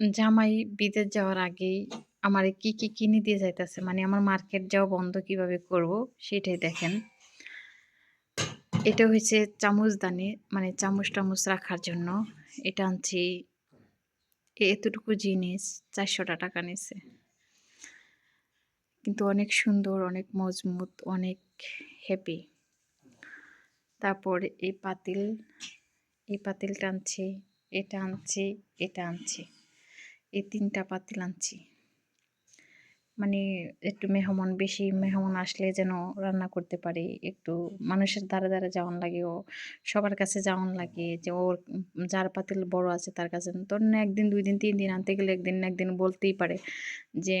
জামাই বিদেশ যাওয়ার আগেই আমার কি, কি কিনে দিয়ে যাইতেছে। মানে আমার মার্কেট যাওয়া বন্ধ কীভাবে করব সেটাই দেখেন। এটা হইছে চামচদানি মানে চামচ-টামচ রাখার জন্য। এটা আনছি এতটুকু জিনিস ৳৪০০ টাকা নিছে। কিন্তু অনেক সুন্দর, অনেক মজবুত, অনেক হ্যাপি তারপর এই পাতিল, এই পাতিলটা আনছি, এটা আনছি, এটা আনছি। এই ৩ টা পাতিল আনছি। মানে একটু মেহমান বেশি মেহমান আসলে যেন রান্না করতে পারি। একটু মানুষের দ্বারে, দ্বারে যাওয়ান লাগে ও সবার কাছে যাওয়ান লাগে যে ওর যার পাতিল বড় আছে তার কাছে। ধরুন ১ দিন, ২ দিন, তিন দিন আনতে গেলে একদিন না একদিন বলতেই পারে যে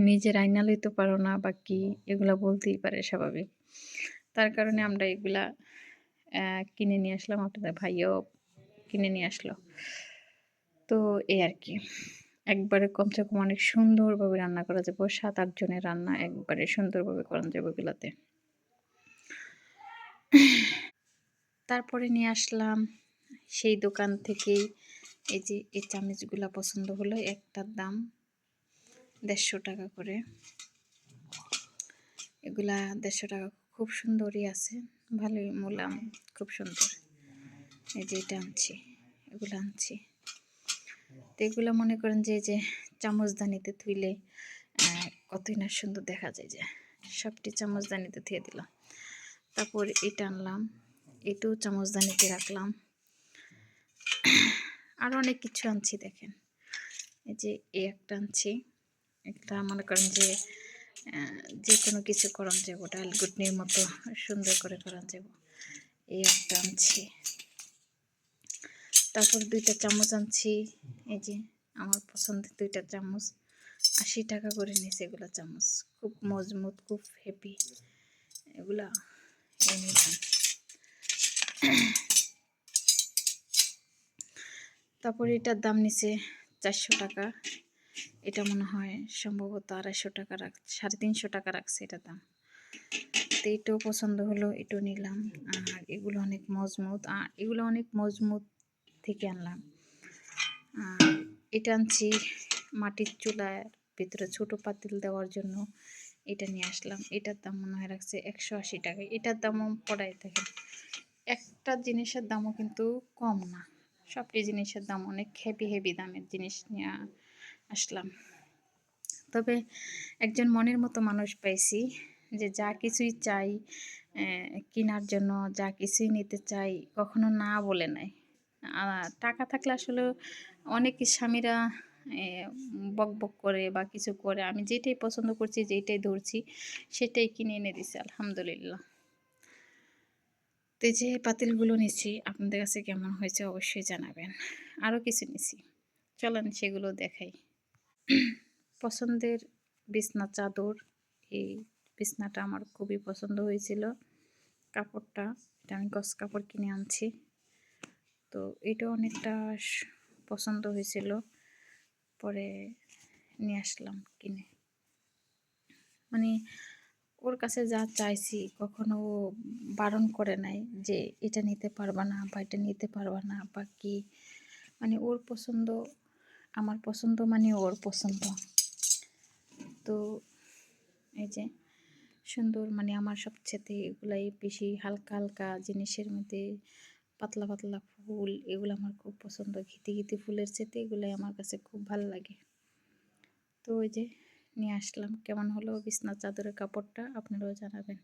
নিজে রাইন্দা লইতে পারো না বা কি এগুলা বলতেই পারে স্বাভাবিক। তার কারণে আমরা এগুলা কিনে নিয়ে আসলাম। আপনাদের ভাইও কিনে নিয়ে আসলো। তো এই আর কি একবারে কমসে কম অনেক সুন্দরভাবে রান্না করা যাবে। ৭-৮ জনের রান্না একবারে সুন্দরভাবে করা যাবে এগুলাতে। তারপরে নিয়ে আসলাম সেই দোকান থেকেই এই যে এই চামচগুলা পছন্দ হলো। একটার দাম ৳১৫০ করে। এগুলা ৳১৫০ খুব সুন্দরই আছে। ভালোই মোলাম, খুব সুন্দর। এই যে এটা আনছি, এগুলো আনছি। তো এগুলো মনে করেন যে যে চামচদানিতে থুইলে কতই না সুন্দর দেখা যায় যে সবটি চামচদানিতে থুয়ে দিলাম। তারপর এটা আনলাম, এটাও চামচদানিতে রাখলাম। আরও অনেক কিছু আনছি দেখেন। এই যে এই একটা আনছি। একটা মনে করেন যে যে কোনো কিছু করান যাব ডাল গুটনির মতো সুন্দর করে করান যাব। এই একটা আনছি। তারপর দুইটা চামচ আনছি। এই যে আমার পছন্দের দুইটা চামচ আশি টাকা করে নিয়েছে এগুলো চামচ। খুব মজবুত, খুব হেভি। এগুলা নিলাম। তারপর এটার দাম নিছে ৳৪০০ এটা মনে হয় সম্ভবত ৳২৫০ রাখ ৳৩৫০ রাখছে এটার দাম। তো এটাও পছন্দ হলো, এটাও নিলাম। আর এগুলো অনেক মজবুত। আর এগুলো অনেক মজবুত থেকে আনলাম। এটা আনছি মাটির চুলার ভিতরে ছোট পাতিল দেওয়ার জন্য এটা নিয়ে আসলাম। এটার দাম মনে হয় রাখছে ৳১৮০ এটার দামও পড়ায় দেখেন। একটা জিনিসের দামও কিন্তু কম না। সবটি জিনিসের দাম অনেক হেভি, হেভি দামের জিনিস নিয়ে আসলাম। তবে একজন মনের মতো মানুষ পাইছি যে যা কিছুই চাই কেনার জন্য যা কিছুই নিতে চাই কখনো না বলে নাই। টাকা থাকলে আসলে অনেক স্বামীরা বক বক করে বা কিছু করে। আমি যেটাই পছন্দ করছি, যেটাই ধরছি সেটাই কিনে এনে দিছে আলহামদুলিল্লাহ। তো যে পাতিলগুলো নিছি আপনাদের কাছে কেমন হয়েছে অবশ্যই জানাবেন। আরও কিছু নিছি। চলেন সেগুলো দেখাই। পছন্দের বিছনা চাদর। এই বিছনাটা আমার খুবই পছন্দ হয়েছিল। কাপড়টা এটা আমি গস কাপড় কিনে আনছি। তো এটা অনেকটা পছন্দ হয়েছিল। পরে নিয়ে আসলাম কিনে। মানে ওর কাছে যা চাইছি কখনো বারণ করে নাই যে এটা নিতে পারবা না বা এটা নিতে পারবা না বা কি। মানে ওর পছন্দ আমার পছন্দ মানে ওর পছন্দ। তো এই যে সুন্দর মানে আমার সবচেয়েতে এগুলাই বেশি হালকা, হালকা জিনিসের মধ্যে পাতলা, পাতলা ফুল এগুলো আমার খুব পছন্দ। ঘিতি, ঘিতি ফুলের চেতে এগুলাই আমার কাছে খুব ভালো লাগে। তো ওই যে নিয়ে আসলাম। কেমন হলো বিছনার চাদরের কাপড়টা আপনারাও জানাবেন।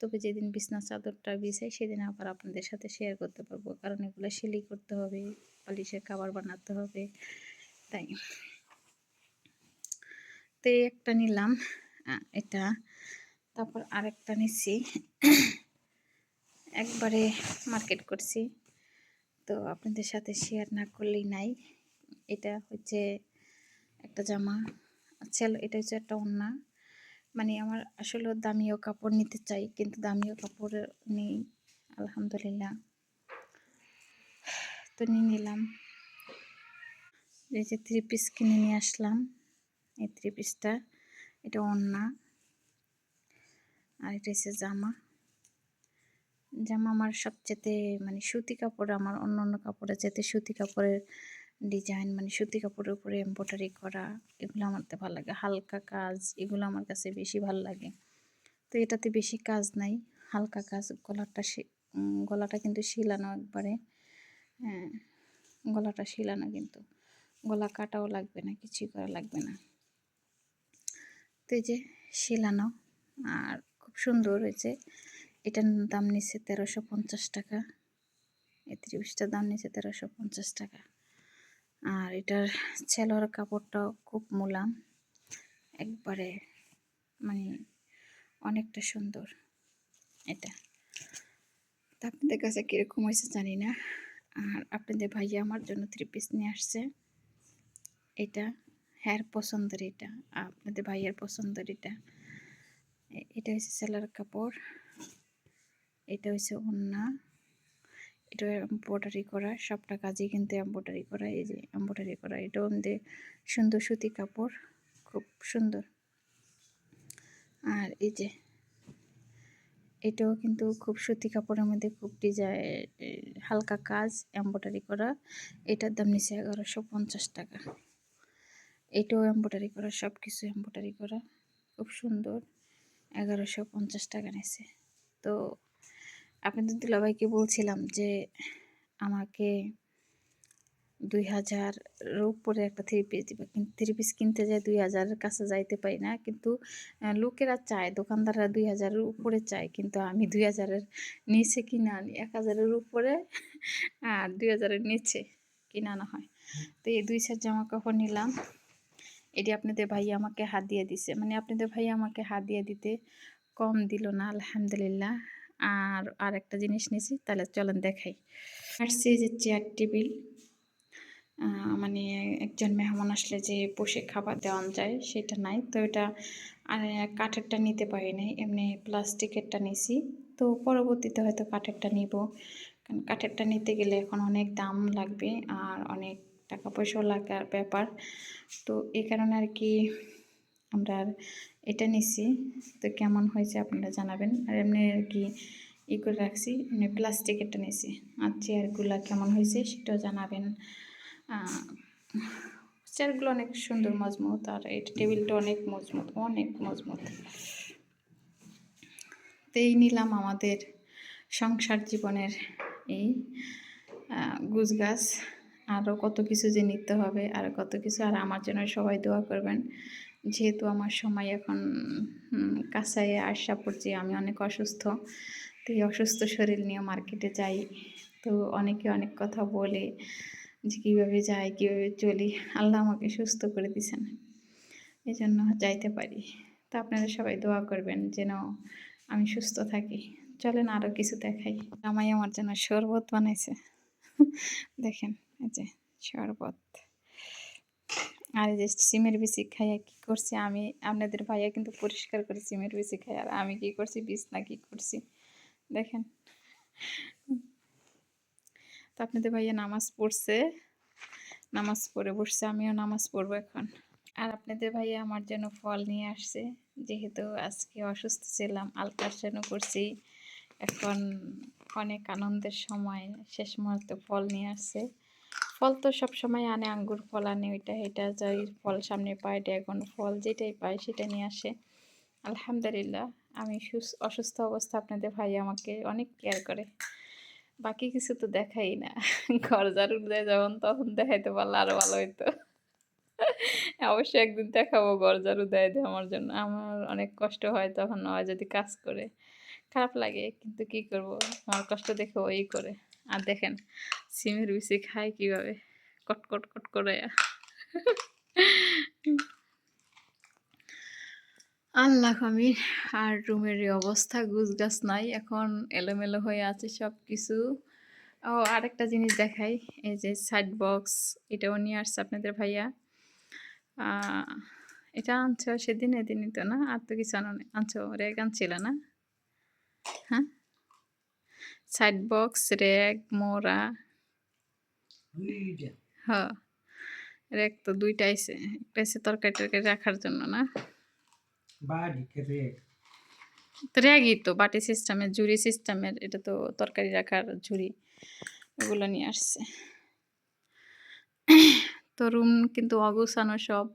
তবে যেদিন বিছনার চাদরটা বিছাই সেদিন আবার আপনাদের সাথে শেয়ার করতে পারব। কারণ এগুলো সেলাই করতে হবে, পালিশের খাবার বানাতে হবে। তাই। তো একটা নিলাম এটা। তারপর আরেকটা নিচ্ছি। একবারে মার্কেট করছি। তো আপনাদের সাথে শেয়ার না করলেই নাই। এটা হচ্ছে একটা জামা। ছেলে এটা হচ্ছে একটা ওড়না। মানে আমার আসলে দামিও কাপড় নিতে চাই, কিন্তু দামিও কাপড় নেই আলহামদুলিল্লাহ। তো নিয়ে নিলাম। এই যে থ্রি পিস কিনে নিয়ে আসলাম। এই থ্রি পিসটা এটা ওড়না। আর এটা হচ্ছে জামা। জামা আমার সবচেয়ে মানে সুতি কাপড়, আমার অন্য অন্য কাপড়ের চাইতে সুতি কাপড়ের ডিজাইন মানে সুতি কাপড়ের উপরে এমব্রয়ডারি করা, এগুলো আমার তো ভালো লাগে। হালকা কাজ, এগুলো আমার কাছে বেশি ভালো লাগে। তো এটাতে বেশি কাজ নাই, হালকা কাজ, গলাটা গলাটা কিন্তু শিলানো একবারে। হ্যাঁ গলাটা শিলানো কিন্তু। গলা কাটাও লাগবে না, কিছুই করা লাগবে না। তো এই যে শিলানো, আর খুব সুন্দর হয়েছে। এটার দাম নিচ্ছে তেরোশো পঞ্চাশ টাকা। এই ত্রিশটার দাম নিচ্ছে তেরোশো পঞ্চাশ টাকা। আর এটার ছেলোয়ার কাপড়টাও খুব মোলাম। একবারে মানে অনেকটা সুন্দর এটা। তা আপনাদের কাছে কীরকম হয়েছে জানি না। আর আপনাদের ভাইয়া আমার জন্য থ্রি পিস নিয়ে আসছে। এটা হ্যার পছন্দের এটা আপনাদের ভাইয়ের পছন্দের এটা। এটা হচ্ছে সেলার কাপড়। এটা হচ্ছে ওন্না এটা এম্ব্রয়ডারি করা, সবটা কাজই কিন্তু এম্ব্রয়ডারি করা, এই যে এম্ব্রয়ডারি করা। এটাও আমাদের সুন্দর সুতি কাপড়, খুব সুন্দর। আর এই যে, এটাও কিন্তু খুব সুতি কাপড়ের মধ্যে খুব ডিজাইন হালকা কাজ এম্ব্রয়ডারি করা। এটার দাম নিচ্ছে এগারোশো পঞ্চাশ টাকা। এটাও এম্ব্রয়ডারি করা সব কিছু এম্ব্রয়ডারি করা। খুব সুন্দর। এগারোশো পঞ্চাশ টাকা নিছে। তো আপনাদের দুলাভাইকে বলছিলাম যে, আমাকে দুই হাজার উপরে একটা থ্রি পিস দিবে। কিন্তু থ্রি পিস কিনতে যায় দুই হাজারের কাছে যাইতে পারি না। কিন্তু লোকেরা চায়, দোকানদাররা দুই হাজারের উপরে চায়। কিন্তু আমি দুই হাজারের নিচে কিনে আনি? এক হাজারের উপরে আর দুই হাজারের নিচে কিনে আনা হয়। তো এই দুই সেট জামা কাপড় নিলাম। এটি আপনাদের ভাই আমাকে হাত দিয়ে দিছে। মানে আপনাদের ভাই আমাকে হাত দিয়ে দিতে কম দিল না, আলহামদুলিল্লাহ। আর আর একটা জিনিস নিয়েছি তাহলে চলেন দেখাই। আসছে যে চেয়ার টেবিল মানে একজন মেহমান আসলে যে বসে খাবার দেওয়া যায়, সেটা নাই। তো এটা কাঠেরটা নিতে পারি নাই, এমনি প্লাস্টিকেরটা নিছি। তো পরবর্তীতে হয়তো কাঠেরটা নিব। কারণ কাঠেরটা নিতে গেলে এখন অনেক দাম লাগবে আর অনেক টাকা পয়সাও লাগার ব্যাপার। তো এই কারণে আর কি আমরা এটা নিছি। তো কেমন হয়েছে আপনারা জানাবেন। আর এমনি আর কি ই করে রাখছি, এমনি প্লাস্টিকেরটা নিছি। আর চেয়ারগুলো কেমন হয়েছে সেটাও জানাবেন। চেয়ারগুলো অনেক সুন্দর মজমুত আর এই টেবিলটা অনেক মজমুত অনেক মজমুত তো এই নিলাম আমাদের সংসার জীবনের এই গুজগাছ আরও কত কিছু যে নিতে হবে, আর কত কিছু, আর আমার জন্য সবাই দোয়া করবেন। যেহেতু আমার সময় এখন কাছায় আসা পড়ছে আমি অনেক অসুস্থ। তো এই অসুস্থ শরীর নিয়ে মার্কেটে যাই। তো অনেকে অনেক কথা বলে যে কীভাবে যাই, কীভাবে চলি। আল্লাহ আমাকে সুস্থ করে দিছেন। এই জন্য যাইতে পারি। তো আপনারা সবাই দোয়া করবেন যেন আমি সুস্থ থাকি। চলেন আরও কিছু দেখাই। আমাই আমার জন্য শরবত বানাইছে। দেখেন, এই যে শরবত। আর যে সিমের বিচি খাইয়া কি করছি? আমি, আপনাদের ভাইয়া কিন্তু পরিষ্কার করে সিমের বিচি খাই আর আমি কি করছি? বিছনা কি করছি? দেখেন। তো আপনাদের ভাইয়া নামাজ পড়ছে। নামাজ পড়ে বসছে, আমিও নামাজ পড়ব এখন। আর আপনাদের ভাইয়া আমার জন্য ফল নিয়ে আসছে, যেহেতু আজকে অসুস্থ ছিলাম আলট্রাসাউন্ড করছি। এখন অনেক আনন্দের সময় শেষ মুহূর্তে ফল নিয়ে আসছে। ফল তো সব সময় আনে, আঙ্গুর ফল আনে, ওইটা, এটা, যাই ফল সামনে পায়, ড্রাগন ফল, যেটাই পায় সেটা নিয়ে আসে। আলহামদুলিল্লাহ, আমি সুস- অসুস্থ অবস্থা আপনাদের ভাই আমাকে অনেক কেয়ার করে। বাকি কিছু তো দেখাই না। ঘর ঝাড়ু দেয় যখন, তখন দেখাইতে পারলে আরও ভালো হইতো। অবশ্যই একদিন দেখাবো, ঘর ঝাড়ু দেয় আমার জন্য। আমার অনেক কষ্ট হয় তখন যদি কাজ করে। খারাপ লাগে, কিন্তু কি করব? আমার কষ্ট দেখে ওই করে। আর দেখেন, সিমের বিচি খায় কীভাবে? কট কট করে। আল্লাহ আমি আর রুমের অবস্থা, গুছগাছ নাই, এখন এলোমেলো হয়ে আছে সব কিছু ও, আরেকটা জিনিস দেখাই, এই যে সাইড বক্স এটাও নিয়ে আসছে আপনাদের ভাইয়া। এটা আনছো সেদিন, এদিনই তো না? আর তো কিছু আনো আনছো, রেগ আনছিল না? হ্যাঁ? সাইড বক্স রেগ মোরা হ্যাঁ রেক তো দুইটা আইছে একটা আছে তরকারি টরকারি রাখার জন্য না? র্যাগই তো বাটি সিস্টেমের ঝুড়ি সিস্টেমের এটা তো তরকারি রাখার ঝুড়ি। ওগুলো নিয়ে আসছে। তো রুম কিন্তু অগুছানো সব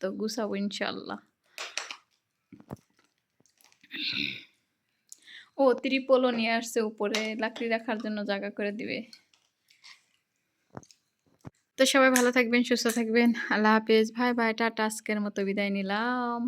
তো গুছাবো ইনশাল্লাহ। ও ত্রিপলও নিয়ে আসছে উপরে, লাকড়ি রাখার জন্য জায়গা করে দিবে। তো সবাই ভালো থাকবেন, সুস্থ থাকবেন। আল্লাহ হাফেজ ভাই ভাই টাটা, আজকের মতো বিদায় নিলাম।